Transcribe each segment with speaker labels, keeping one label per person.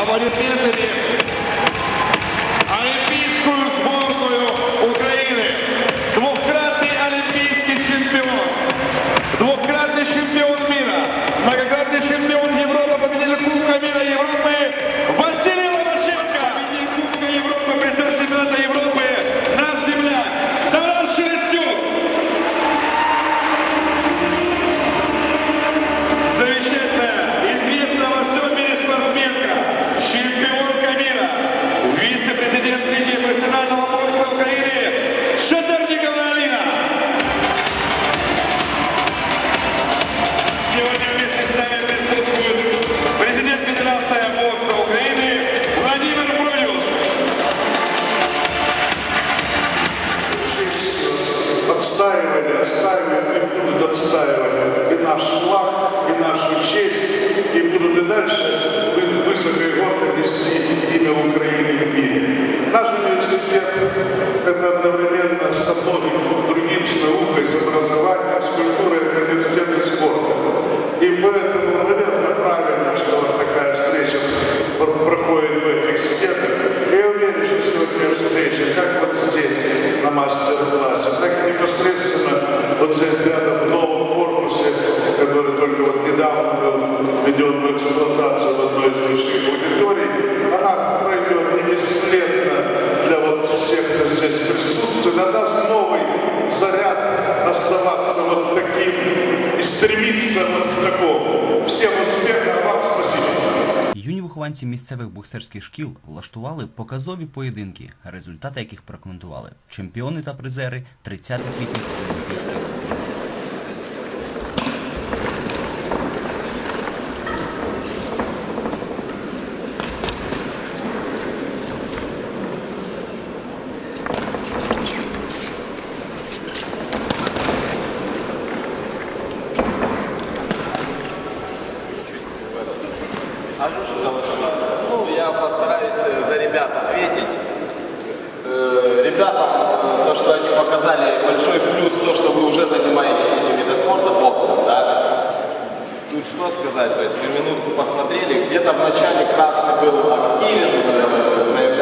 Speaker 1: аплодисментами Олимпийскую сборную Украины. Двукратный олимпийский чемпион, двукратный чемпион мира, многократный чемпион
Speaker 2: отстаивали, отстаивали и будут отстаивать и наш флаг, и нашу честь, и будут и дальше. Вы- высоко и нести И поэтому, наверное, правильно, что вот такая встреча пр- проходит в этих стенах. Я уверен, что сегодня встреча, как вот здесь, на мастер-классе, так и непосредственно вот здесь рядом в новом корпусе, который только вот недавно был введен в эксплуатацию в одной из больших аудиторий, она пройдет не бесследно для вот всех, кто здесь присутствует, а даст новый заряд оставаться вот таким и стремиться вот к Всім а вам спасибі.
Speaker 3: Юні вихованці місцевих боксерських шкіл влаштували показові поєдинки, результати яких прокоментували чемпіони та призери 30-х літніх олімпійських. ігор.
Speaker 4: Ну, я постараюсь э, за ребят ответить. Э, Ребятам, э, то, что они показали, большой плюс, то, что вы уже занимаетесь этим видом спорта, боксом, да? Тут что сказать, то есть мы минутку посмотрели, где-то в начале красный был активен, э, проявлял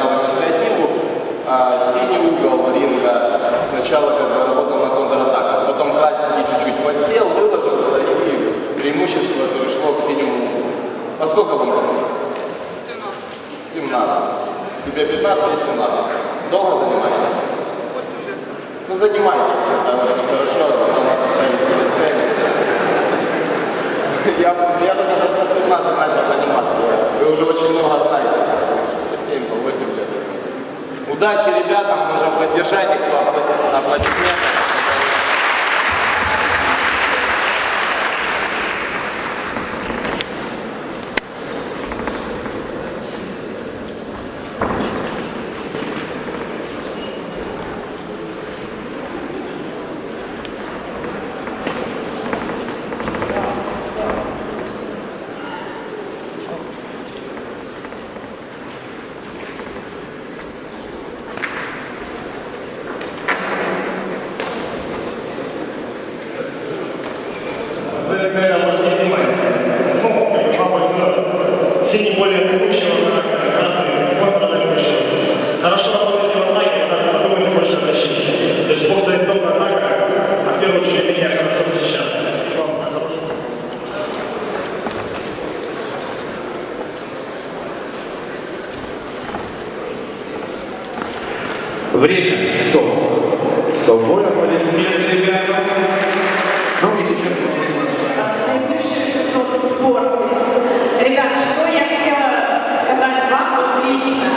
Speaker 4: А сколько вам лет? 17. Тебе 15, а 17. Долго занимаетесь?
Speaker 5: 8 лет.
Speaker 4: Ну занимайтесь, это очень хорошо, потом поставить себе цель. Я, я только просто в 15 начал заниматься, вы уже очень много знаете. По 7, по 8 лет. Удачи ребятам, можем поддержать их по
Speaker 1: Время. Стоп. Стоп. Мой аплодисмент, ребята. Ну и сейчас
Speaker 5: в спорте. Ребят, что я хотела сказать вам лично.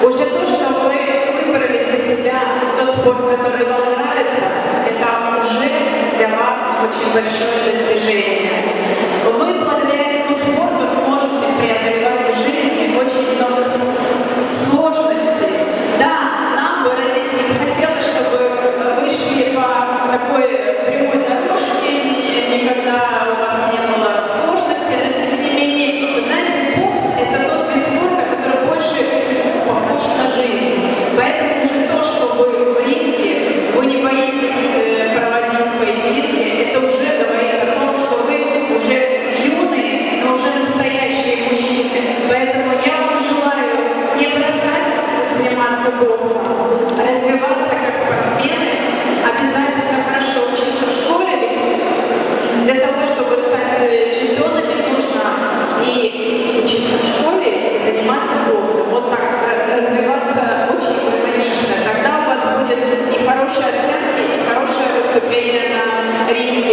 Speaker 5: Уже то, что вы выбрали для себя тот спорт, который вам нравится, это уже для вас очень большое достижение.